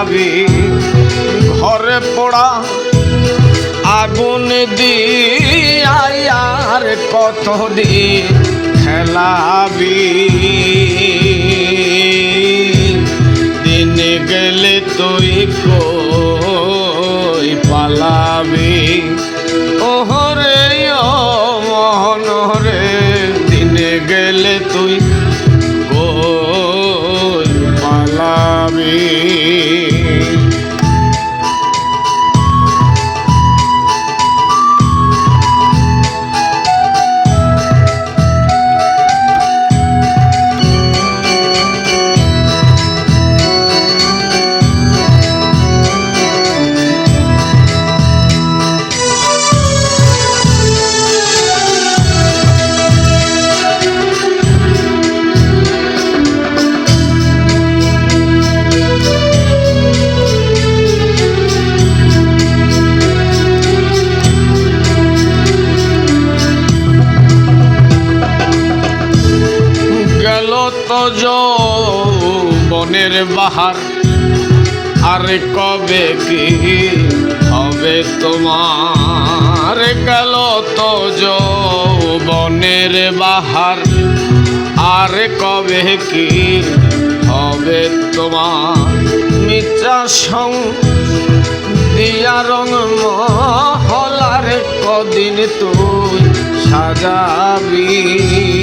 খেলাবি ঘরে পড়া আগুন দিয়াই আর কতদিন খেলাবি। দিন গেলে তুই কই পালাবি? ওহরে মোহন রে দিন গেলে তুই কই পালাবি? বনের বাহার। আর কবে কি হবে তোমার? গেল তো বনের বাহার। আর কবে কি হবে তোমার? মিত্রা সং দিয়া রং মহলার কদিন তুই সাজাবি।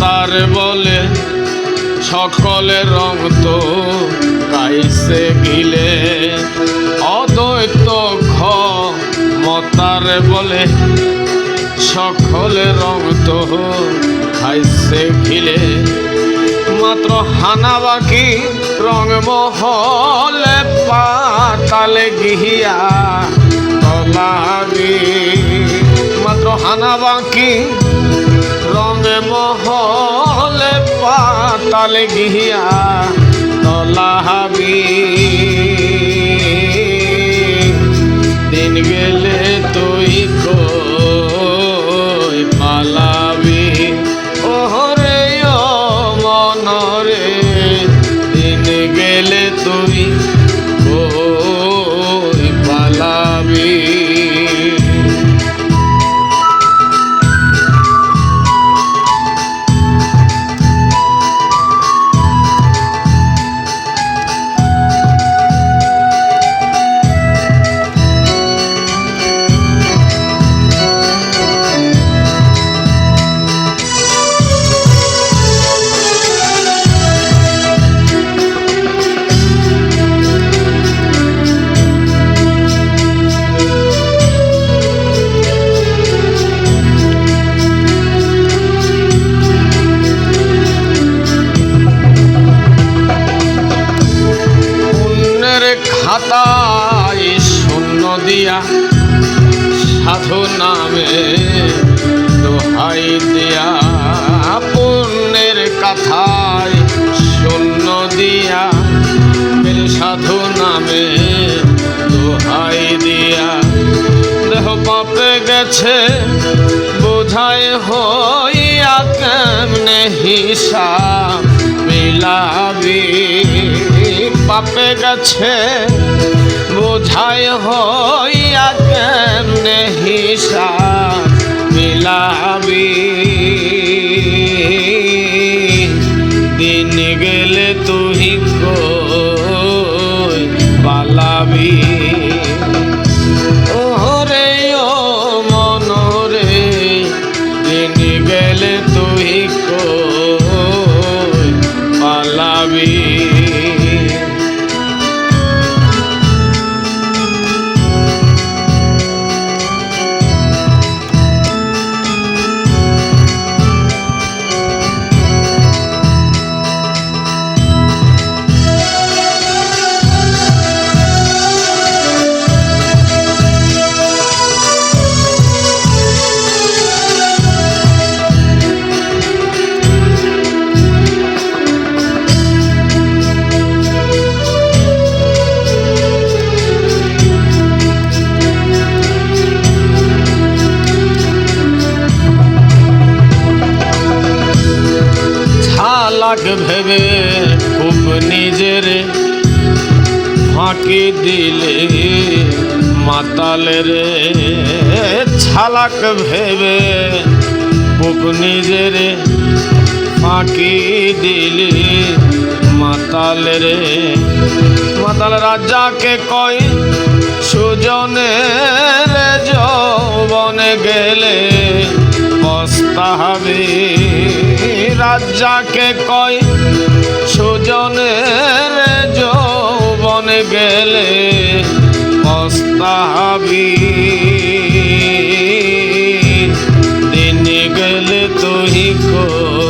মতার বলে, সকলে রং তো গাইছে গিলে অদ্বৈত খ মতার বলে, সকলে রং তো খাইছে ঘিলে মাত্র হানা বাকি রং মহলে পাতালে গিয়া তলাবি। মাত্র হানা বাকি মহলে পাতাল গিয়া হাবি দিন গেলে তুই কই পালাবি? ওহরে ও খাতায় শূন্য দিয়া সাধু নামে দোহাই দিয়া পুণ্যের কথায় শূন্য দিয়া সাধু নামে দোহাই দিয়া। দেহ পাপে গেছে, বোঝায় হইয়া কেমনে হিসাব মিলাবি? পাপে গেছে বোঝাই হইয়া কেমনে হিসাব মিলাবি? ছালাক ভেবে খুব নিজের ফাঁকি দিলে মাতালের ছালাক ভেবে খুব নিজের ফাঁকি দিলে মাতালের মাতাল রাজাকে কয় সুজনের যৌবনে গেলে পস্তাবে রাজাকে কয় সুজনের যৌবনে গেলে পস্তাবি দিন গেলে তুই কই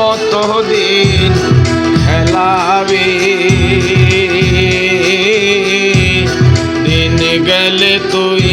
কতদিন খেলাবে দিন গেলে তুই